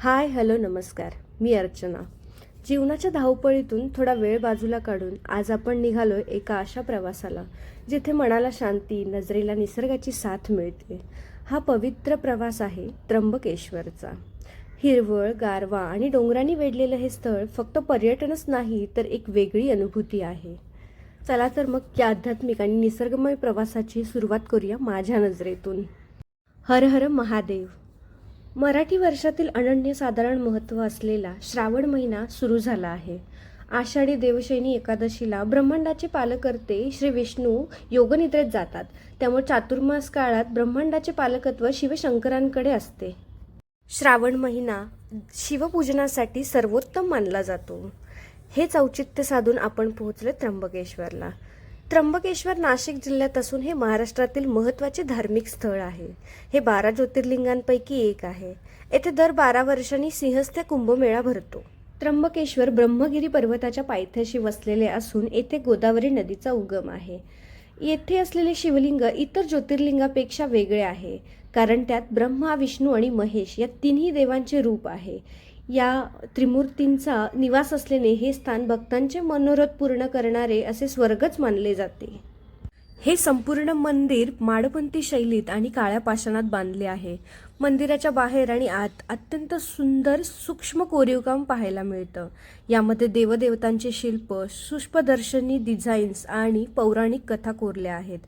Hi hello नमस्कार. मी अर्चना. जीवनाच्या धावपळीतून थोडा वेळ बाजूला काढून आज आपण निघालो एका अशा प्रवासाला जिथे मनाला शांती नजरेला निसर्गाची साथ मिळते. हा पवित्र प्रवास आहे त्र्यंबकेश्वरचा. हिरवळ गारवा आणि डोंगरांनी वेढलेलं हे स्थळ फक्त पर्यटनच नाही तर एक वेगळी अनुभूती आहे. चला तर मग या आध्यात्मिक आणि निसर्गमय प्रवासाची सुरुवात करूया माझ्या नजरेतून. हर हर महादेव. मराठी वर्षातील अनन्यसाधारण महत्त्व असलेला श्रावण महिना सुरू झाला आहे. आषाढी देवशैनी एकादशीला ब्रह्मांडाचे पालकर्ते श्री विष्णू योगनिद्रेत जातात. त्यामुळे चातुर्मास काळात ब्रह्मांडाचे पालकत्व शिवशंकरांकडे असते. श्रावण महिना शिवपूजनासाठी सर्वोत्तम मानला जातो. हेच औचित्य साधून आपण पोहोचले त्र्यंबकेश्वरला. त्र्यंबकेश्वर नाशिक जिल्ह्यात असून हे महाराष्ट्रातील महत्त्वाचे धार्मिक स्थळ आहे. हे बारा ज्योतिर्लिंगांपैकी एक आहे. येथे दर बारा वर्षांनी सिंहस्थ कुंभमेळा भरतो. त्र्यंबकेश्वर ब्रह्मगिरी पर्वताच्या पायथ्याशी वसलेले असून येथे गोदावरी नदीचा उगम आहे. येथे असलेले शिवलिंग इतर ज्योतिर्लिंगापेक्षा वेगळे आहे कारण त्यात ब्रह्मा विष्णू आणि महेश या तिन्ही देवांचे रूप आहे. या त्रिमूर्तींचा निवास असल्याने हे स्थान भक्तांचे मनोरथ पूर्ण करणारे असे स्वर्गच मानले जाते. हे संपूर्ण मंदिर माडपंथी शैलीत आणि काळ्या पाषाणात बांधले आहे. मंदिराच्या बाहेर आणि आत अत्यंत सुंदर सूक्ष्म कोरीवकाम पाहायला मिळतं. यामध्ये देवदेवतांचे शिल्प सुष्पदर्शनी डिझाईन्स आणि पौराणिक कथा कोरल्या आहेत.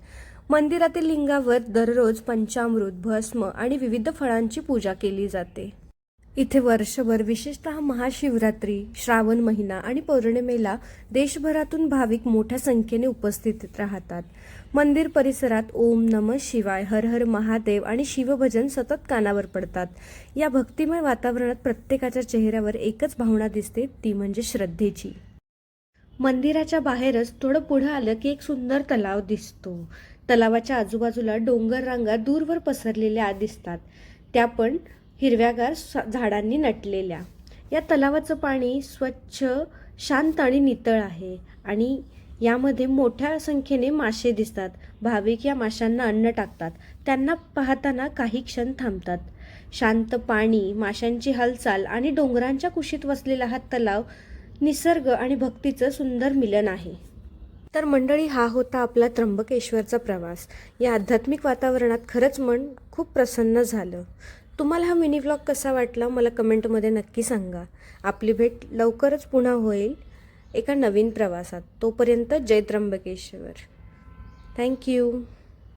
मंदिरातील लिंगावर दररोज पंचामृत भस्म आणि विविध फळांची पूजा केली जाते. इथे वर्षभर विशेषतः महाशिवरात्री श्रावण महिना आणि पौर्णिमेला देशभरातून भाविक मोठ्या संख्येने उपस्थित राहतात. मंदिर परिसरात ओम नम शिवाय हर हर महादेव आणि शिवभजन सतत कानावर पडतात. या भक्तिमय वातावरणात प्रत्येकाच्या चेहऱ्यावर एकच भावना दिसते ती म्हणजे श्रद्धेची. मंदिराच्या बाहेरच थोडं पुढं आलं की एक सुंदर तलाव दिसतो. तलावाच्या आजूबाजूला डोंगर रांगा दूरवर पसरलेल्या दिसतात. त्या पण हिरव्यागार झाडांनी नटलेल्या. या तलावाचं पाणी स्वच्छ शांत आणि नितळ आहे आणि यामध्ये मोठ्या संख्येने मासे दिसतात. भाविक या माशांना अन्न टाकतात. त्यांना पाहताना काही क्षण थांबतात. शांत पाणी माशांची हालचाल आणि डोंगरांच्या कुशीत वसलेला हा तलाव निसर्ग आणि भक्तीचं सुंदर मिलन आहे. तर मंडळी हा होता आपला त्र्यंबकेश्वरचा प्रवास. या आध्यात्मिक वातावरणात खरंच मन खूप प्रसन्न झालं. तुम्हाला हा मिनी व्लॉग कसा वाटला मला कमेंटमध्ये नक्की सांगा. आपली भेट लवकरच पुन्हा होईल एका नवीन प्रवासात. तोपर्यंत जय त्र्यंबकेश्वर. थँक्यू